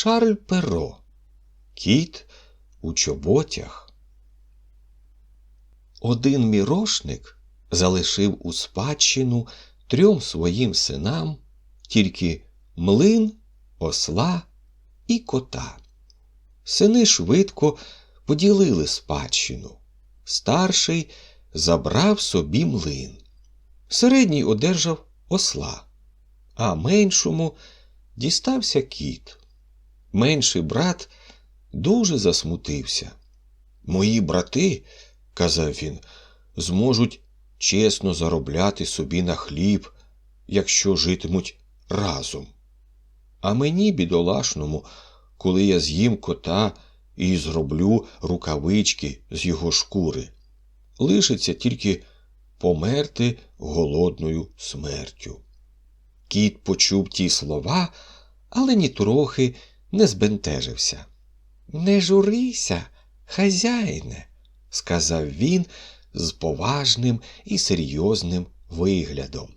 Шарль Перо. Кіт у чоботях. Один мірошник залишив у спадщину трьом своїм синам тільки млин, осла і кота. Сини швидко поділили спадщину. Старший забрав собі млин. Середній одержав осла, а меншому дістався кіт. Менший брат дуже засмутився. Мої брати, казав він, зможуть чесно заробляти собі на хліб, якщо житимуть разом. А мені, бідолашному, коли я з'їм кота і зроблю рукавички з його шкури, лишиться тільки померти голодною смертю. Кіт почув ті слова, але нітрохи не збентежився. Не журися, хазяїне, сказав він з поважним і серйозним виглядом.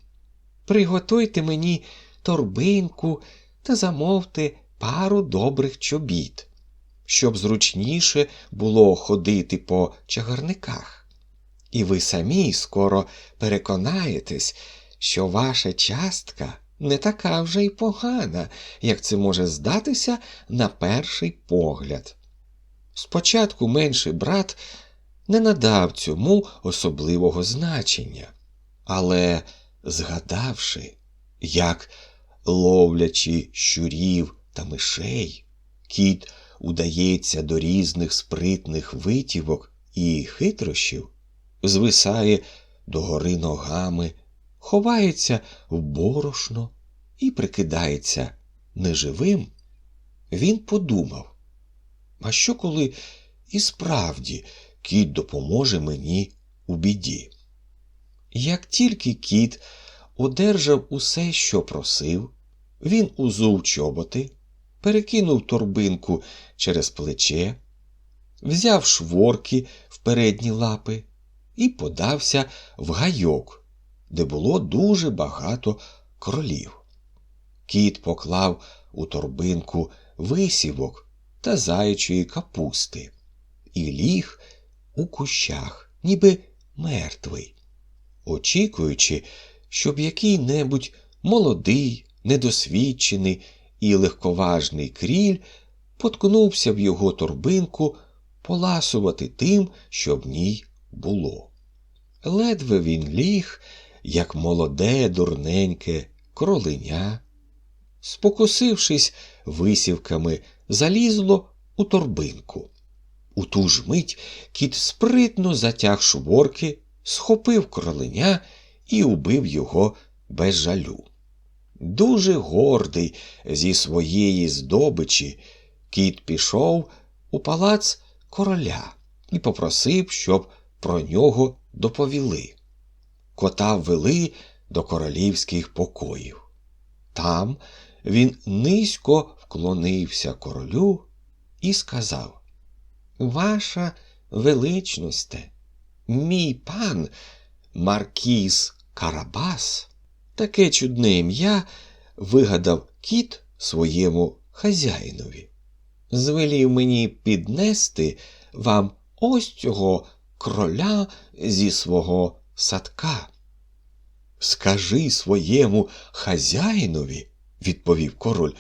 Приготуйте мені торбинку та замовте пару добрих чобіт, щоб зручніше було ходити по чагарниках. І ви самі скоро переконаєтесь, що ваша частка не така вже й погана, як це може здатися на перший погляд. Спочатку менший брат не надав цьому особливого значення, але, згадавши, як, ловлячи щурів та мишей, кіт удається до різних спритних витівок і хитрощів, звисає догори ногами, ховається в борошно і прикидається неживим, він подумав, а що коли і справді кіт допоможе мені у біді? Як тільки кіт одержав усе, що просив, він узув чоботи, перекинув торбинку через плече, взяв шворки в передні лапи і подався в гайок, де було дуже багато кролів. Кіт поклав у торбинку висівок та заячої капусти і ліг у кущах, ніби мертвий, очікуючи, щоб який-небудь молодий, недосвідчений і легковажний кріль поткнувся в його торбинку поласувати тим, що в ній було. Ледве він ліг, як молоде, дурненьке кроленя, спокусившись висівками, залізло у торбинку. У ту ж мить кіт спритно затяг шворки, схопив кроленя і убив його без жалю. Дуже гордий зі своєї здобичі, кіт пішов у палац короля і попросив, щоб про нього доповіли. Кота ввели до королівських покоїв. Там він низько вклонився королю і сказав Ваша величносте, мій пан Маркіз Карабас, таке чудне ім'я вигадав кіт своєму хазяїнові. Звелів мені піднести вам ось цього кроля зі свого садка. Скажи своєму хазяїнові, відповів король,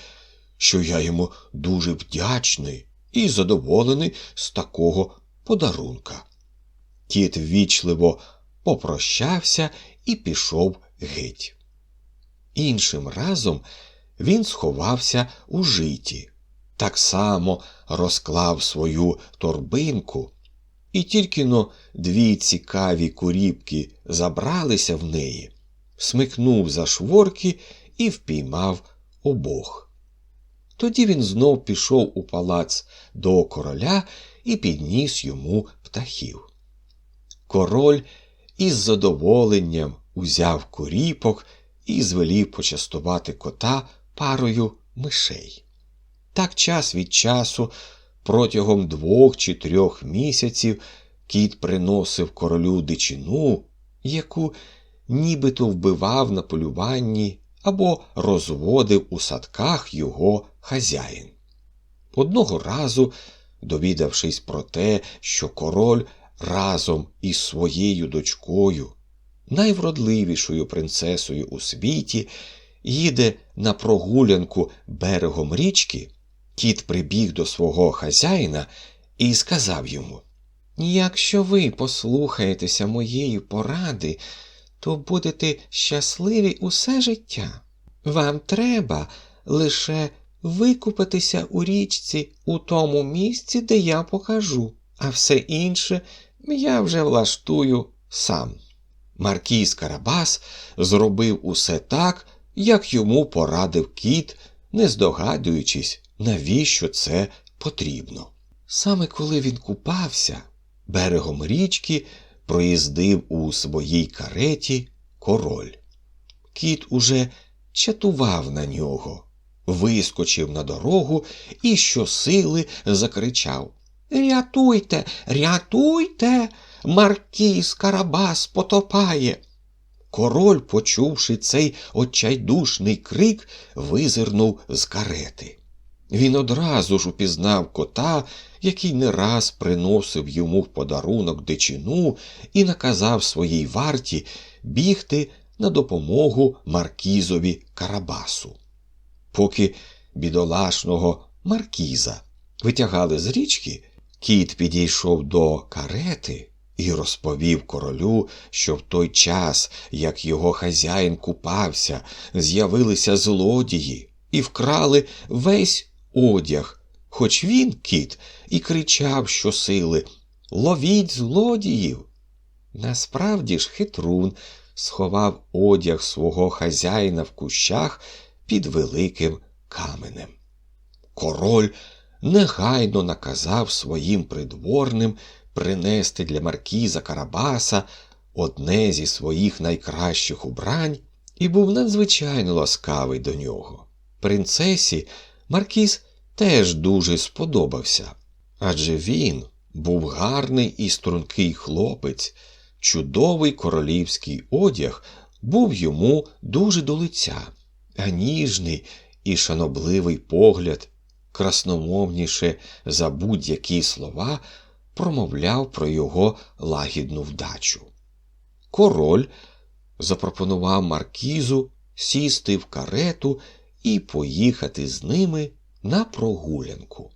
що я йому дуже вдячний і задоволений з такого подарунка. Кіт ввічливо попрощався і пішов геть. Іншим разом він сховався у житі, так само розклав свою торбинку, і тільки но дві цікаві куріпки забралися в неї, смикнув за шворки і впіймав обох. Тоді він знов пішов у палац до короля і підніс йому птахів. Король із задоволенням узяв куріпок і звелів почастувати кота парою мишей. Так час від часу, протягом двох чи трьох місяців, кіт приносив королю дичину, яку нібито вбивав на полюванні або розводив у садках його хазяїн. Одного разу, довідавшись про те, що король разом із своєю дочкою, найвродливішою принцесою у світі, їде на прогулянку берегом річки, кіт прибіг до свого хазяїна і сказав йому Якщо ви послухаєтеся моєї поради, то будете щасливі усе життя. Вам треба лише викупатися у річці у тому місці, де я покажу, а все інше я вже влаштую сам. Маркіз Карабас зробив усе так, як йому порадив кіт, не здогадуючись, навіщо це потрібно. Саме коли він купався, берегом річки проїздив у своїй кареті король. Кіт уже чатував на нього, вискочив на дорогу і щосили закричав Рятуйте, рятуйте, маркіз Карабас потопає. Король, почувши цей отчайдушний крик, визирнув з карети. Він одразу ж упізнав кота, який не раз приносив йому в подарунок дичину і наказав своїй варті бігти на допомогу маркізові Карабасу. Поки бідолашного маркіза витягали з річки, кіт підійшов до карети і розповів королю, що в той час, як його хазяїн купався, з'явилися злодії і вкрали весь одяг, хоч він, кіт, і кричав щосили Ловіть злодіїв. Насправді ж хитрун сховав одяг свого хазяїна в кущах під великим каменем. Король негайно наказав своїм придворним принести для маркіза Карабаса одне зі своїх найкращих убрань і був надзвичайно ласкавий до нього. Принцесі Маркіз теж дуже сподобався, адже він був гарний і стрункий хлопець, чудовий королівський одяг був йому дуже до лиця, а ніжний і шанобливий погляд, красномовніше за будь-які слова, промовляв про його лагідну вдачу. Король запропонував маркізу сісти в карету і поїхати з ними на прогулянку.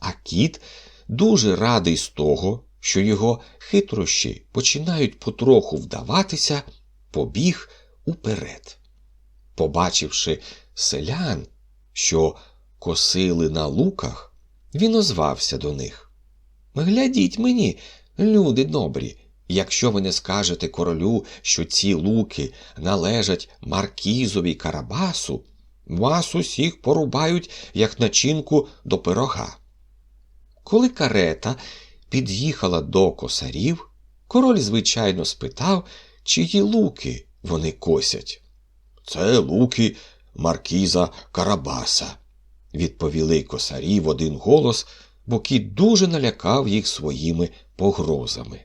А кіт дуже радий з того, що його хитрощі починають потроху вдаватися, побіг уперед. Побачивши селян, що косили на луках, він озвався до них. Глядіть мені, люди добрі, якщо ви не скажете королю, що ці луки належать маркізові Карабасу, вас усіх порубають, як начинку до пирога. Коли карета під'їхала до косарів, король, звичайно, спитав, чиї луки вони косять. Це луки маркіза Карабаса, відповіли косарі в один голос, бо кіт дуже налякав їх своїми погрозами.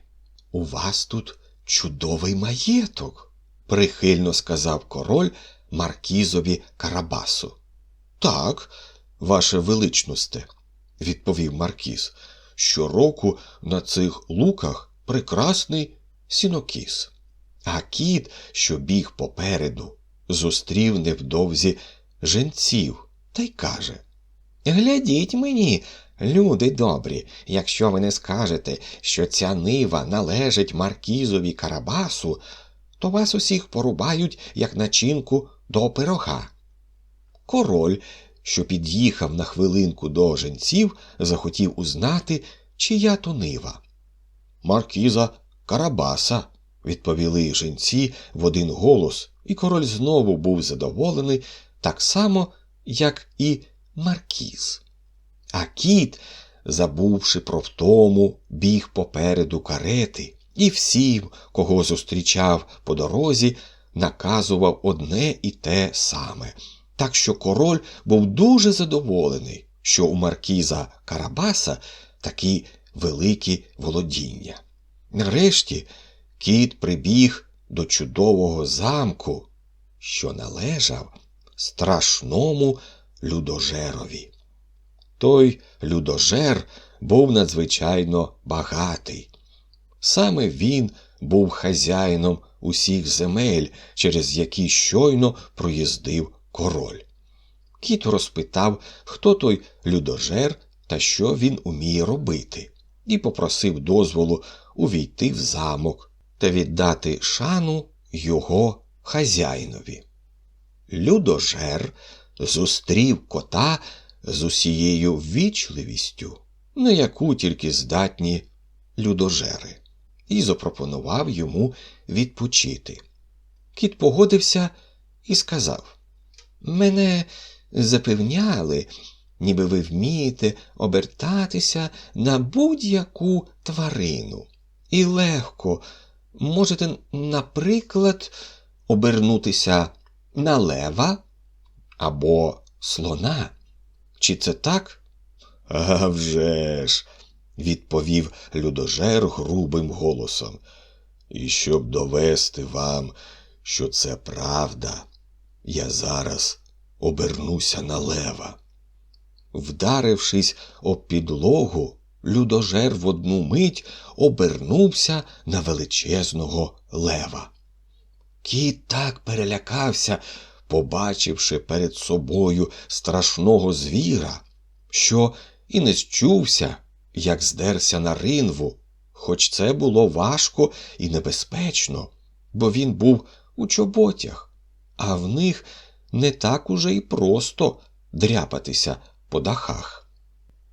У вас тут чудовий маєток, прихильно сказав король Маркізові Карабасу. Так, ваше величносте, відповів Маркіз. Щороку на цих луках прекрасний сінокіс. А кіт, що біг попереду, зустрів невдовзі женців та й каже Глядіть мені, люди добрі, якщо ви не скажете, що ця нива належить Маркізові Карабасу, то вас усіх порубають, як начинку до пирога. Король, що під'їхав на хвилинку до женців, захотів узнати, чия то нива. Маркіза Карабаса, відповіли женці в один голос, і король знову був задоволений, так само, як і Маркіз. А кіт, забувши про втому, біг попереду карети, і всім, кого зустрічав по дорозі, наказував одне і те саме. Так що король був дуже задоволений, що у маркіза Карабаса такі великі володіння. Нарешті кіт прибіг до чудового замку, що належав страшному людожерові. той людожер був надзвичайно багатий. Саме він був хазяїном усіх земель, через які щойно проїздив король. Кіт розпитав, хто той людожер та що він уміє робити, і попросив дозволу увійти в замок та віддати шану його хазяїнові. Людожер зустрів кота з усією ввічливістю, на яку тільки здатні людожери, і запропонував йому відпочити. Кіт погодився і сказав Мене запевняли, ніби ви вмієте обертатися на будь-яку тварину. І легко можете, наприклад, обернутися на лева або слона. Чи це так? «А вже ж», – відповів людожер грубим голосом. І щоб довести вам, що це правда, я зараз обернуся на лева. Вдарившись об підлогу, людожер в одну мить обернувся на величезного лева. Кіт так перелякався, побачивши перед собою страшного звіра, що і не счувся, як здерся на ринву, хоч це було важко і небезпечно, бо він був у чоботях, а в них не так уже й просто дряпатися по дахах.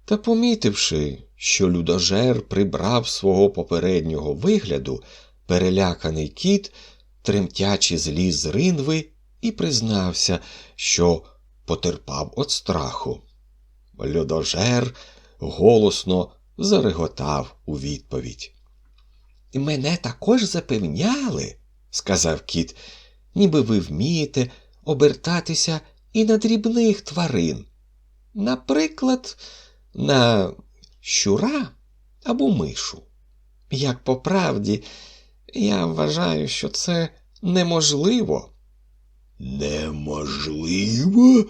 Та, помітивши, що людожер прибрав свого попереднього вигляду, переляканий кіт, тремтячи зліз з ринви, і признався, що потерпав від страху. Людожер голосно зареготав у відповідь. Мене також запевняли, сказав кіт, ніби ви вмієте обертатися і на дрібних тварин. Наприклад, на щура або мишу. Як по правді, я вважаю, що це неможливо. Неможливо?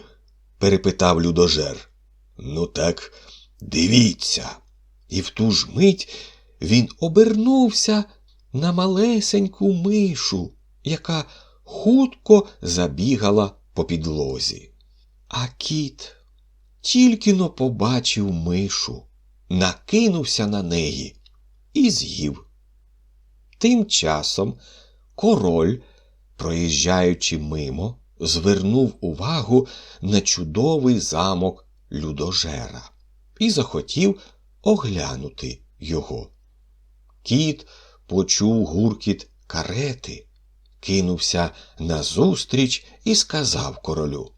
перепитав людожер. Ну так дивіться. І в ту ж мить він обернувся на малесеньку мишу, яка хутко забігала по підлозі. А кіт тільки но побачив мишу, накинувся на неї і з'їв. Тим часом король, проїжджаючи мимо, звернув увагу на чудовий замок людожера і захотів оглянути його. Кіт почув гуркіт карети, кинувся назустріч і сказав королю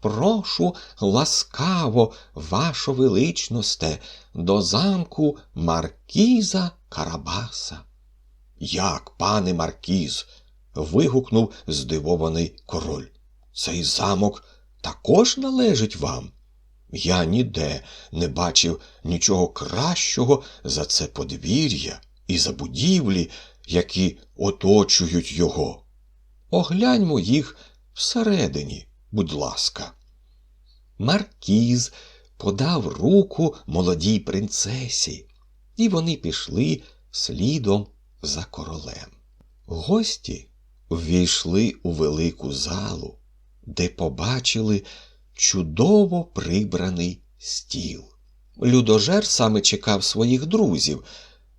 Прошу ласкаво, вашо величносте, до замку Маркіза Карабаса. Як, пане Маркіз? вигукнув здивований король. Цей замок також належить вам. Я ніде не бачив нічого кращого за це подвір'я і за будівлі, які оточують його. Огляньмо їх всередині, будь ласка. Маркіз подав руку молодій принцесі, і вони пішли слідом за королем. Гості ввійшли у велику залу, де побачили чудово прибраний стіл. Людожер саме чекав своїх друзів,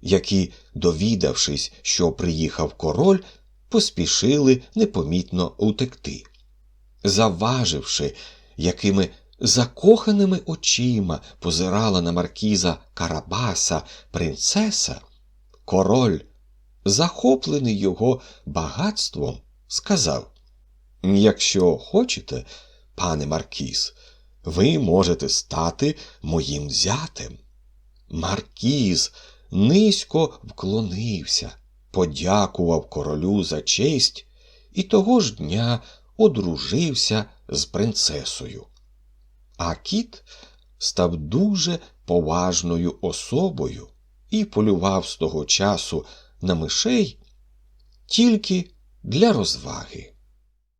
які, довідавшись, що приїхав король, поспішили непомітно утекти. Завваживши, якими закоханими очима позирала на маркіза Карабаса принцеса, король, захоплений його багатством, сказав Якщо хочете, пане Маркіз, ви можете стати моїм зятем. Маркіз низько вклонився, подякував королю за честь і того ж дня одружився з принцесою. А кіт став дуже поважною особою і полював з того часу на мишей тільки для розваги.